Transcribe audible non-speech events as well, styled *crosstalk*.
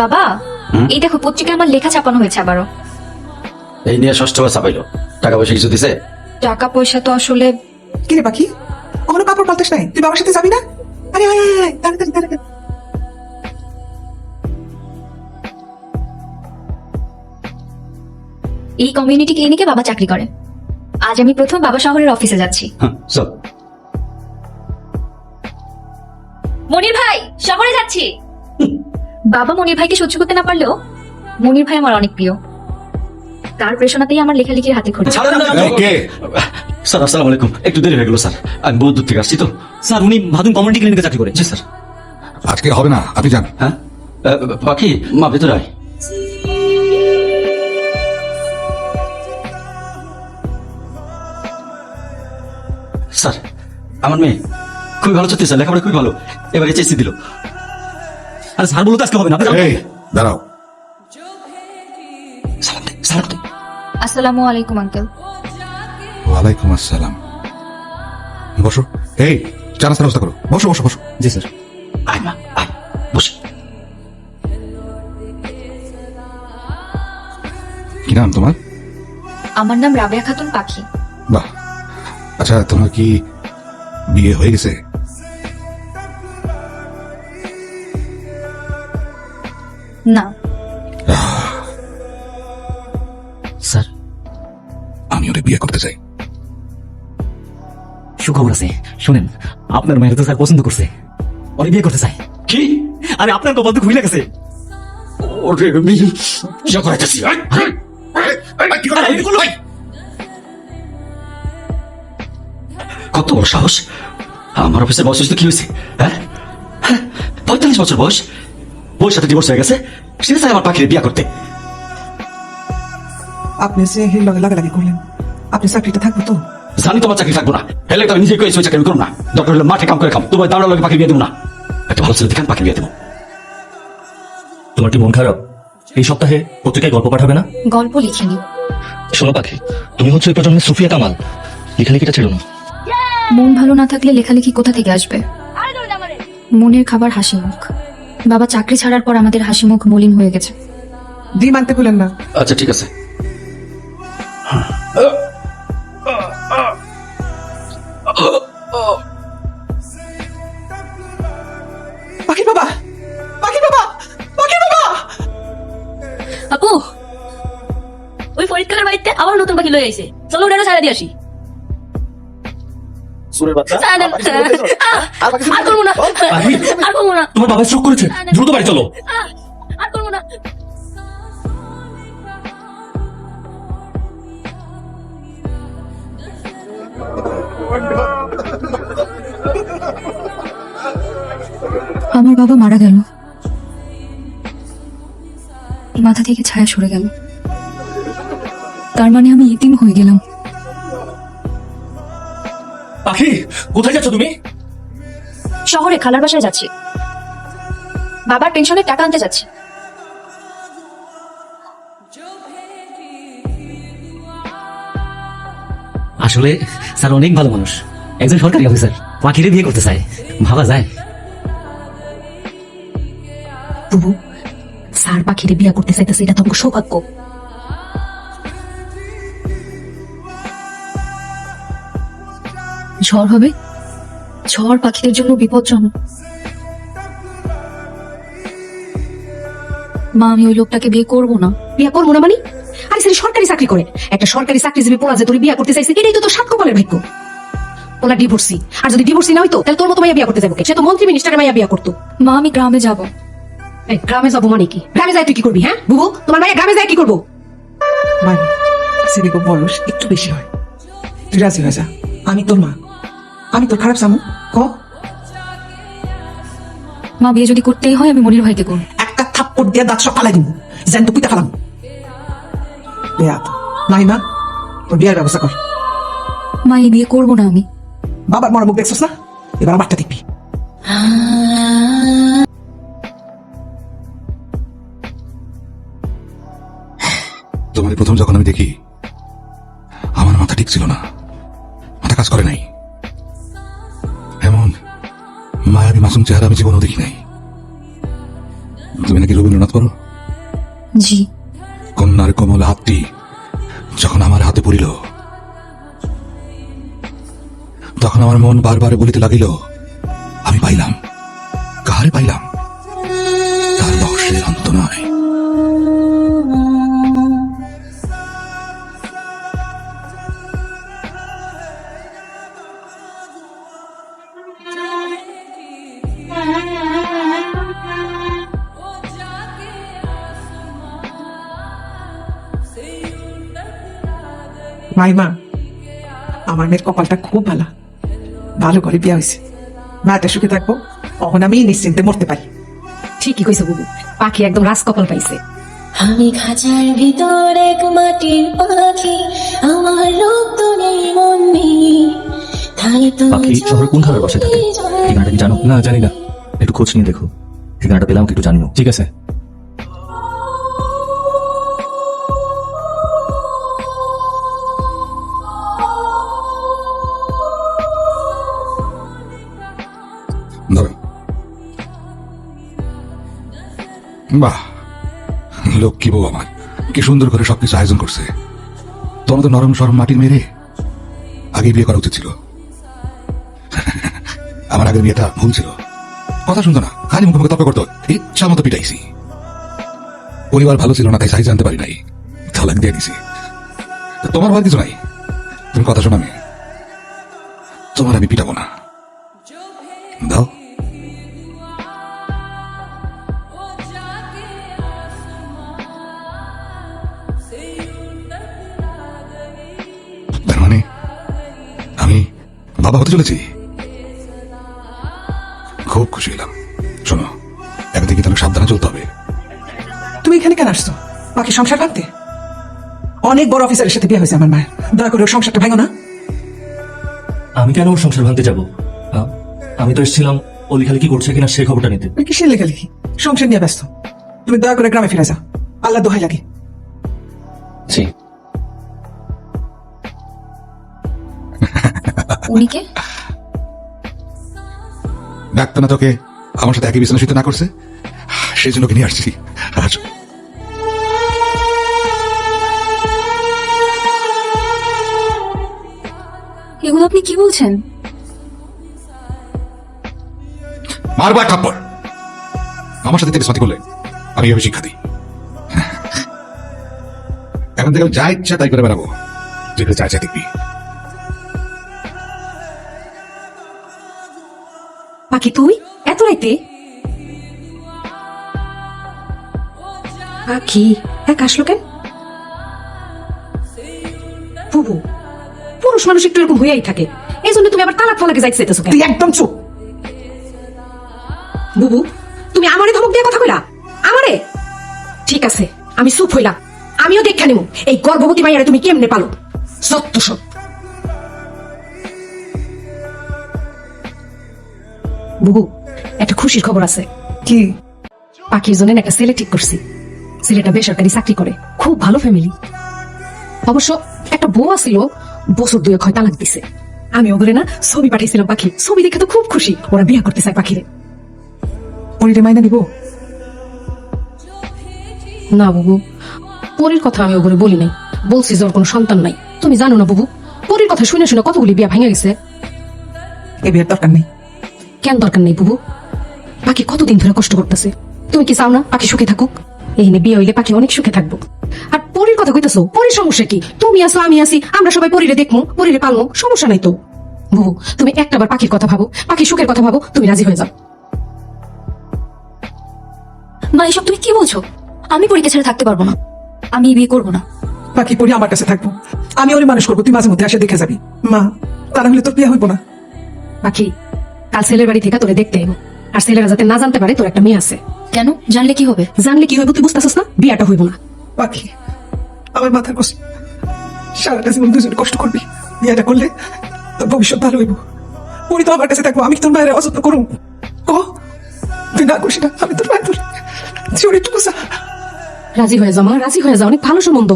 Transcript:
বাবা এই দেখো পত্রিকায় আমার লেখা ছাপানো হয়েছে আবারও। এই নিয়ে ষষ্ঠ বার চাপাইলো টাকা পয়সা কিছু দিছে? টাকা পয়সা তো আসলে কি রে পাখি? কখনো কাপড় পাল্টাস নাই? তুই বাবার সাথে যাবি না? আরে আয় আয় আয় তাড়াতাড়ি তাড়াতাড়ি এই কমিউনিটি ক্লিনিকে বাবা চাকরি করে। আজ আমি প্রথম বাবা শহরের অফিসে যাচ্ছি। হ্যাঁ, চল। মনির ভাই শহরে যাচ্ছি। বাবা মনির ভাইকে সহ্য করতে না পারলেও মনির ভাই আমার অনেক প্রিয়। তার প্রেষণাতেই আমার লেখালেখির হাতে কে? স্যার আসসালামু আলাইকুম। একটু দেরি হয়ে গেল স্যার। আমি বহুত দূর থেকে আসছি তো। স্যার উনি ভাদুন কমিউনিটি ক্লিনিকে চাকরি করে জি স্যার। আজকে হবে না আপনি যান। হ্যাঁ? পাখি মা ভেতরে আয়। স্যার আমার মেয়ে খুবই ভালো চলছে স্যার লেখাপড়া খুবই ভালো। এবার এইচএসসি দিল। আরে স্যার বলো তো আজকে হবে না। এই দাঁড়াও। সালাম দে সালাম দে। আসসালামু আলাইকুম আঙ্কেল। ওয়ালাইকুম আসসালাম। বসো। এই চা ব্যবস্থা করো। বসো বসো বসো। জি স্যার। আয় মা আয় বস। কি নাম তোমার? আমার নাম রাবেয়া খাতুন পাখি। বাহ। আচ্ছা তোমার কি বিয়ে হয়ে গেছে? না। স্যার। আমি ওরে বিয়ে করতে চাই। সুখবর আছে। শুনেন আপনার মেয়ের তো স্যার পছন্দ করছে। ওরে বিয়ে করতে চাই। কি? আরে আপনার কপাল তো খুলে গেছে ওরে আমি যা করাইতেছি? কত বড় সাহস। আমার অফিসের বয়স তো কি হয়েছে? হ্যাঁ? হ্যাঁ, পঁয়তাল্লিশ বছর বয়স। বউর সাথে ডিভোর্স হয়ে গেছে সে চাই আমার পাখির বিয়া করতে। আপনি যে হিল লগে লাগালাগি করলেন আপনি চাকরিটা থাকব তো? জানি তোমার চাকরি থাকব না। হেলে আমি নিজে চাকরি করুন না। দরকার হলে মাঠে কাম করে খাম। তোমার দাঁড়াল পাখি বিয়ে দেবো না। একটা ভালো ছেলে দেখান পাখি বিয়ে দেবো। তোমার কি মন খারাপ? এই সপ্তাহে পত্রিকায় গল্প পাঠাবে না? গল্প লিখিনি শোনো পাখি তুমি হচ্ছে ওই প্রজন্মের সুফিয়া কামাল। লেখালেখিটা ছিল না মন ভালো না থাকলে লেখালেখি কোথা থেকে আসবে? মনের খাবার হাসি মুখ। বাবা চাকরি ছাড়ার পর আমাদের হাসি মুখ মলিন হয়ে গেছে। ডিম মানতে ভুলেন না। আচ্ছা ঠিক আছে। পাখি বাবা! পাখি বাবা! পাখি বাবা! আপু ওই ফরিদকারের বাড়িতে আবার নতুন পাখি লয়ে আইছে। চলো ওটা ছাড়া দিয়ে আসি। ছাড়া দেন। আর করব না আর করব না। তোমার বাবা স্ট্রোক করেছে। দ্রুত বাড়ি চলো। আর করব না। আমার বাবা মারা গেল। মাথা থেকে ছায়া সরে গেল। তার মানে আমি ইতিম হয়ে গেলাম। পাখি কোথায় যাচ্ছ তুমি? শহরে খালার বাসায় যাচ্ছি। বাবার পেনশনের টাকা আনতে যাচ্ছি। আসলে স্যার অনেক ভালো মানুষ। একজন সরকারি অফিসার। পাখিরে বিয়ে করতে চায়। ভাবা যায়। বুবু স্যার পাখিরে বিয়ে করতে চাইতেছে এটা তোমাকে সৌভাগ্য। ঝড় হবে? ঝড় পাখিদের জন্য বিপজ্জনক মা আমি ওই লোকটাকে বিয়ে করব না। বিয়া করব না মানে? আরে স্যার সরকারি চাকরি করে। একটা সরকারি চাকরিজীবী পোলা যে তোর বিয়া করতে চাইছে এটাই তো তোর সাত কপালের ভাগ্য। ওলা ডিভোর্সি আর যদি ডিভোর্সি না হইতো তাহলে তোর মতো মাইয়া বিয়া করতে যাব কে? সে তো মন্ত্রী মিনিস্টারের মাইয়া বিয়া করতো। মা আমি গ্রামে যাব। গ্রামে যাব মানে কি? গ্রামে যাই তুই কি করবি হ্যাঁ? বুবু তোমার মাইয়া গ্রামে যায় কি করব? মানে বয়স একটু বেশি হয়। তুই রাজি হয়ে যা। আমি তোর মা। আমি তোর খারাপ সামু। ক? মা বিয়ে যদি করতেই হয় আমি মনির ভাইকে করব। একটা থাপ্পড় দিয়ে দাঁত সব ফালাই দিব। যেন তো পিতা ফালাম। বেয়া নাই না তোর বিয়ার ব্যবস্থা কর। মা এই বিয়ে করব না আমি। বাবার মরা মুখ দেখছিস না? এবার আমারটা দেখবি। তোমার প্রথম যখন আমি দেখি আমার মাথা ঠিক ছিল না। মাথা কাজ করে নাই। মায়াবী মাসুম চেহারা আমি জীবনও দেখি নাই। তুমি নাকি রবীন্দ্রনাথ পড়ো জি। কন্যার কমল হাতটি যখন আমার হাতে পড়িল তখন আমার মন বারবার বলিতে লাগিল আমি পাইলাম। কাহারে পাইলাম? মাইমা আমার মেয়ের কপালটা খুব ভালো। ভালো করে বিয়া হয়েছে। মাটা সুখে থাকব তখন আমি নিশ্চিন্তে মরতে পারি। ঠিকই কইছে বুবু পাখি একদম রাস কপাল পাইছে। আমি খাঁচার ভিতর এক মাটির পাখি আমার রূপ তো নেই মন নেই। তাই তো পাখি শহরের কোন খাবার বসে থাকে? ঠিকানাটা কি জানো? না জানি না। একটু খোঁজ নিয়ে দেখো। ঠিকানাটা পেলাম কি একটু জানিও। ঠিক আছে। বাহ, লক্ষ্মী বউ আমার। কি সুন্দর করে সবকিছু আয়োজন করছে। তোমার তো নরম সরম মাটির মেরে আগে বিয়ে করা উচিত ছিল। *laughs* আমার আগের বিয়েটা ভুল ছিল। কথা শুনতো না, খালি মুখে মুখে তর্ক করতো, ইচ্ছা মতো পিটাইছি। পরিবার ভালো ছিল না, তাই সাইজ জানতে পারি নাই। তালাক দিয়ে দিছি। তোমার ভয় কিছু নাই। তুমি কথা শোনা মেয়ে তোমার আমি পিটাবো না। দাও। বাবা হতে চলেছি? খুব খুশি হলাম। শোনো এখন থেকে তাহলে সাবধানে চলতে হবে। তুমি এখানে কেন আসছো? বাকি সংসার ভাঙতে? অনেক বড় অফিসারের সাথে বিয়ে হয়েছে আমার মায়ের। দয়া করে ওর সংসারটা ভাঙো না। আমি কেন ওর সংসার ভাঙতে যাব? আমি তো এসেছিলাম ও খালি কি করছে কিনা সেই খবরটা নিতে। তুমি কিসের লেখালেখি? সংসার নিয়ে ব্যস্ত। তুমি দয়া করে গ্রামে ফিরে যাও। আল্লাহ দোহাই লাগে। জি উনিকে? ডাক্তার না তোকে আমার সাথে একই বিছানা শুতে না করছে? সেই জন্য ওকে নিয়ে আসছি। আজ এগুলো আপনি কি বলছেন? মারবো এক থাপ্পড়। আমার সাথে তেজপাতি করলে আমি এভাবে শিক্ষা দিই। এখন থেকে যা ইচ্ছা তাই করে বেড়াবো। যেটা যা যা দেখবি। পাখি এক আসলো কেন? বুবু পুরুষ মানুষ একটু এরকম হইয়াই থাকে। এই জন্য তুমি আবার তালাক ফালাকে যাইতে চাইতেছো তুই একদম চুপ। বুবু তুমি আমারে ধমক দিয়ে কথা কইলা? আমারে? ঠিক আছে আমি চুপ হইলাম। আমিও দেখা নিব এই গর্ভবতী মাইয়ারে তুমি কেমনে পালো? সত্য সব বুবু একটা খুশির খবর আছে। কি? পাখির জন্য একটা ছেলে ঠিক করছি। ছেলেটা বেসরকারি চাকরি করে। খুব ভালো ফ্যামিলি অবশ্য একটা বউ আছিল বছর দুয়েক হয় তালাক দিছে। আমি ওগুলো না ছবি পাঠিয়েছিলাম পাখি ছবি দেখে তো খুব খুশি ওরা বিয়ে করতে চায় পাখিরে। পরিরে মাইনা দিব না বাবু। পরীর কথা আমি ওগুলো বলি নাই। বলছি যে ওর কোনো সন্তান নাই। তুমি জানো না বাবু পরীর কথা শুনে শুনে কতগুলি বিয়া ভেঙে গেছে? এ বিয়ের দরকার নেই। কেন দরকার নেই বুবু? পাখি কতদিন ধরে কষ্ট করতেছে? তুমি কি চাও না পাখি সুখে থাকুক? এই নে বিয়ে হইলে পাখি অনেক সুখে থাকব। আর পরীর কথা কইতেছো পরীর সমস্যা কি? তুমি আসো আমি আসি আমরা সবাই পরীরে দেখব পরীরে পালমো সমস্যা নাই তো। বুবু তুমি একটাবার পাখির কথা ভাবো পাখি সুখের কথা ভাবো তুমি রাজি হয়ে যাও। মা এসব তুমি কি বলছো? আমি পরীক্ষা ছেড়ে থাকতে পারব না। আমি বিয়ে করব না। বাকি পরি আমার কাছে থাকব। আমি ওরে মানুষ করব তুই মাঝে মধ্যে আসে দেখে যাবি। মা তা না হলে তোর বিয়ে হইব না। পাখি কাল ছেলের বাড়ি থেকে তোরে দেখতে আইবো। আর ছেলেরা যাতে না জানতে পারে তোর একটা মেয়ে আছে। কেন? জানলে কি হবে? জানলে কি হইব তুই বুঝতেছিস না? বিয়াটা হইব না। পাখি আমার মাথার কষ্ট। সারাটা জীবন দুজন কষ্ট করবি। বিয়াটা করলে তোর ভবিষ্যৎ ভালো হইব। উনি তো আমার কাছে থাকব আমি তোর মায়ের অযত্ন করুম ও তুই না করিস না আমি তোর মায়ের বলি তুই ওর একটু রাজি হয়ে যাও মা রাজি হয়ে যাও অনেক ভালো সম্বন্ধ।